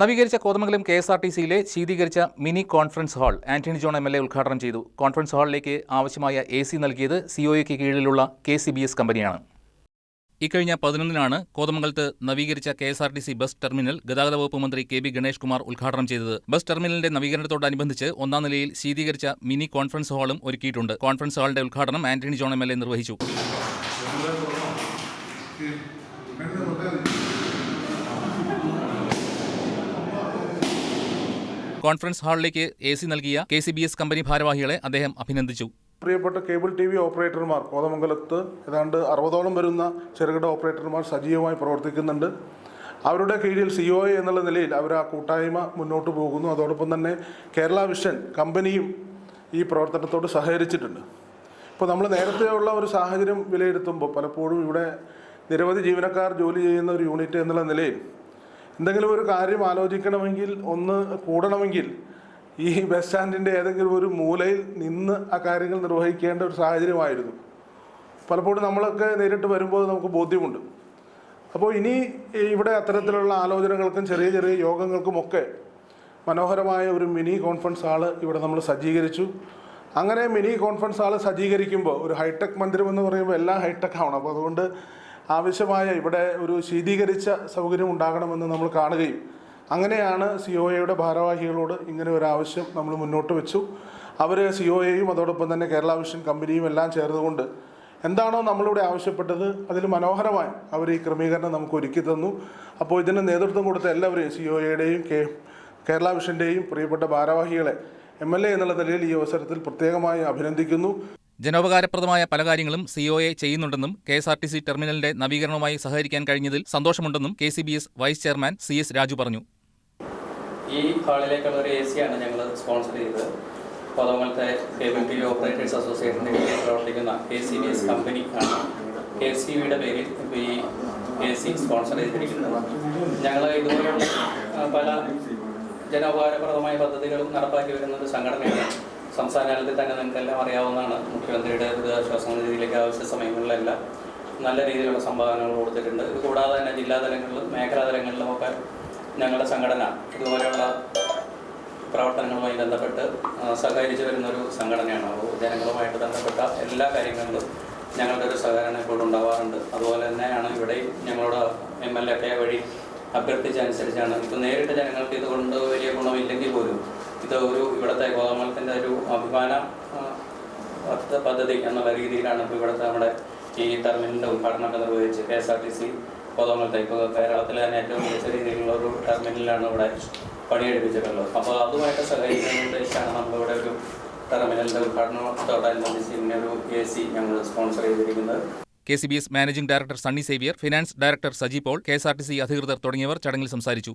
നവീകരിച്ച Kothamangalam K S R T സിയിലെ ശീതീകരിച്ച mini conference hall Antony John M L A ഉദ്ഘാടനം ചെയ്തു. കോൺഫറൻസ് ഹാളിലേക്ക് ആവശ്യമായ എ സി നൽകിയത് സിഒഎക്ക് കീഴിലുള്ള കെ സി ബി എസ് കമ്പനിയാണ്. ഇക്കഴിഞ്ഞ പതിനൊന്നിനാണ് കോതമംഗലത്ത് നവീകരിച്ച K S R T C bus terminal ഗതാഗത വകുപ്പ് മന്ത്രി കെ ബി ഗണേഷ് കുമാർ ഉദ്ഘാടനം ചെയ്തത്. ബസ് ടെർമിനലിന്റെ നവീകരണത്തോടനുബന്ധിച്ച് ഒന്നാം നിലയിൽ ശീതീകരിച്ച മിനി കോൺഫറൻസ് ഹാളും ഒരുക്കിയിട്ടുണ്ട്. കോൺഫറൻസ് ഹാളിന്റെ ഉദ്ഘാടനം Antony John M L A നിർവഹിച്ചു. കോൺഫറൻസ് ഹാളിലേക്ക് എ സി നൽകിയ K C B S company ഭാരവാഹികളെ അദ്ദേഹം അഭിനന്ദിച്ചു. പ്രിയപ്പെട്ട കേബിൾ ടി വി ഓപ്പറേറ്റർമാർ കോതമംഗലത്ത് ഏതാണ്ട് അറുപതോളം വരുന്ന ചെറുകിട ഓപ്പറേറ്റർമാർ സജീവമായി പ്രവർത്തിക്കുന്നുണ്ട്. അവരുടെ കീഴിൽ സി ഒ എന്നുള്ള നിലയിൽ അവർ ആ കൂട്ടായ്മ മുന്നോട്ട് പോകുന്നു. അതോടൊപ്പം തന്നെ കേരള വിഷൻ കമ്പനിയും ഈ പ്രവർത്തനത്തോട് സഹകരിച്ചിട്ടുണ്ട്. ഇപ്പോൾ നമ്മൾ നേരത്തെയുള്ള ഒരു സാഹചര്യം വിലയിരുത്തുമ്പോൾ പലപ്പോഴും ഇവിടെ നിരവധി ജീവനക്കാർ ജോലി ചെയ്യുന്ന ഒരു യൂണിറ്റ് എന്നുള്ള നിലയിൽ എന്തെങ്കിലും ഒരു കാര്യം ആലോചിക്കണമെങ്കിൽ ഒന്ന് കൂടണമെങ്കിൽ ഈ ബസ് സ്റ്റാൻഡിന്റെ ഏതെങ്കിലും ഒരു മൂലയിൽ നിന്ന് ആ കാര്യങ്ങൾ നിർവഹിക്കേണ്ട ഒരു സാഹചര്യമായിരുന്നു. പലപ്പോഴും നമ്മളൊക്കെ നേരിട്ട് വരുമ്പോൾ നമുക്ക് ബോധ്യമുണ്ട്. അപ്പോൾ ഇനി ഇവിടെ അത്തരത്തിലുള്ള ആലോചനകൾക്കും ചെറിയ ചെറിയ യോഗങ്ങൾക്കുമൊക്കെ മനോഹരമായ ഒരു മിനി കോൺഫറൻസ് ഹാൾ ഇവിടെ നമ്മൾ സജ്ജീകരിച്ചു. അങ്ങനെ മിനി കോൺഫറൻസ് ഹാൾ സജ്ജീകരിക്കുമ്പോൾ ഒരു ഹൈടെക് മന്ദിരം എന്ന് പറയുമ്പോൾ എല്ലാം ഹൈടെക് ആവണം അപ്പോൾ അതുകൊണ്ട് ആവശ്യമായ ഇവിടെ ഒരു ശീതീകരിച്ച സൗകര്യം ഉണ്ടാകണമെന്ന് നമ്മൾ കാണുകയും അങ്ങനെയാണ് സി ഒ എയുടെ ഭാരവാഹികളോട് ഇങ്ങനെ ഒരു ആവശ്യം നമ്മൾ മുന്നോട്ട് വെച്ചു. അവർ സി ഒ എയും അതോടൊപ്പം തന്നെ കേരള വിഷൻ കമ്പനിയും എല്ലാം ചേർന്നുകൊണ്ട് എന്താണോ നമ്മളിവിടെ ആവശ്യപ്പെട്ടത് അതിൽ മനോഹരമായി അവർ ഈ ക്രമീകരണം നമുക്ക് ഒരുക്കി തന്നു. അപ്പോൾ ഇതിന് നേതൃത്വം കൊടുത്ത എല്ലാവരെയും സി ഒ എയുടെയും കെ കേരള വിഷന്റെയും പ്രിയപ്പെട്ട ഭാരവാഹികളെ എം എൽ എ എന്നുള്ള നിലയിൽ ഈ അവസരത്തിൽ പ്രത്യേകമായി അഭിനന്ദിക്കുന്നു. ജനോപകാരപ്രദമായ പല കാര്യങ്ങളും COA ചെയ്യുന്നുണ്ടെന്നും K S R T C ടെർമിനലിന്റെ നവീകരണവുമായി സഹകരിക്കാൻ കഴിഞ്ഞതിൽ സന്തോഷമുണ്ടെന്നും K C B S vice chairman C S Raju പറഞ്ഞു. ഈ ഹാളിലേക്കുള്ള ഒരു എ ആണ് ഞങ്ങൾ സ്പോൺസർ ചെയ്തത്. കോതമംഗലത്തെ കേബിൾ ടി വി ഓപ്പറേറ്റേഴ്സ് അസോസിയേഷന്റെ കീഴിൽ പ്രവർത്തിക്കുന്ന K C B S company ആണ്. കെ സി ബിയുടെ പേരിൽ ഈ എ സി സ്പോൺസർ ചെയ്തിരിക്കുന്നത്. ഞങ്ങൾ ഇതുപോലെയുള്ള പല ജനോപകാരപ്രദമായ പദ്ധതികളും നടപ്പാക്കി വരുന്ന ഒരു സംഘടനയാണ് സംസ്ഥാന തലത്തിൽ തന്നെ നിങ്ങൾക്കെല്ലാം അറിയാവുന്നതാണ്. മുഖ്യമന്ത്രിയുടെ ദുരിതാശ്വാസ നിധിയിലേക്ക് ആവശ്യ സമയങ്ങളിലെല്ലാം നല്ല രീതിയിലുള്ള സംഭാവനകൾ കൊടുത്തിട്ടുണ്ട്. ഇത് കൂടാതെ തന്നെ ജില്ലാ തലങ്ങളിലും മേഖലാ തലങ്ങളിലുമൊക്കെ ഞങ്ങളുടെ സംഘടന ഇതുപോലെയുള്ള പ്രവർത്തനങ്ങളുമായി ബന്ധപ്പെട്ട് സഹകരിച്ചു സഹകരിച്ച് വരുന്ന ഒരു സംഘടനയാണ് ജനങ്ങളുമായിട്ട് ബന്ധപ്പെട്ട എല്ലാ കാര്യങ്ങളിലും ഞങ്ങളുടെ ഒരു സഹകരണം ഇപ്പോൾ ഉണ്ടാവാറുണ്ട്. അതുപോലെ തന്നെയാണ് ഇവിടെയും ഞങ്ങളോട് എം എൽ എ വഴി അഭ്യർത്ഥിച്ചനുസരിച്ചാണ് ഇപ്പോൾ നേരിട്ട് ജനങ്ങൾക്ക് ഇതുകൊണ്ട് വലിയ ഗുണമില്ലെങ്കിൽ പോലും ഇത് ഒരു ഇവിടുത്തെ കോതമംഗലത്തിന്റെ ഒരു അഭിമാന പദ്ധതി എന്നുള്ള രീതിയിലാണ് ഇപ്പോൾ ഇവിടുത്തെ നമ്മുടെ ഈ ടെർമിനലിന്റെ ഉദ്ഘാടനമൊക്കെ നിർവഹിച്ച് K S R T C കോതമംഗലത്തെ ഇപ്പോൾ കേരളത്തിലെ തന്നെ ഏറ്റവും മികച്ച രീതിയിലുള്ള ഒരു ടെർമിനലാണ് ഇവിടെ പണിയെടുപ്പിച്ചിട്ടുള്ളത്. അപ്പോൾ അതുമായിട്ട് സഹകരിക്കുന്നതിന് ഉദ്ദേശിച്ചാണ് നമ്മളിവിടെ ഒരു ടെർമിനലിന്റെ ഉദ്ഘാടനത്തോടനുബന്ധിച്ച് ഇങ്ങനെ ഒരു എ സി ഞങ്ങൾ സ്പോൺസർ ചെയ്തിരിക്കുന്നത്. K C B S managing director Sunny Xavier finance director Saji Paul K S R T C അധികൃതർ തുടങ്ങിയവർ ചടങ്ങിൽ സംസാരിച്ചു.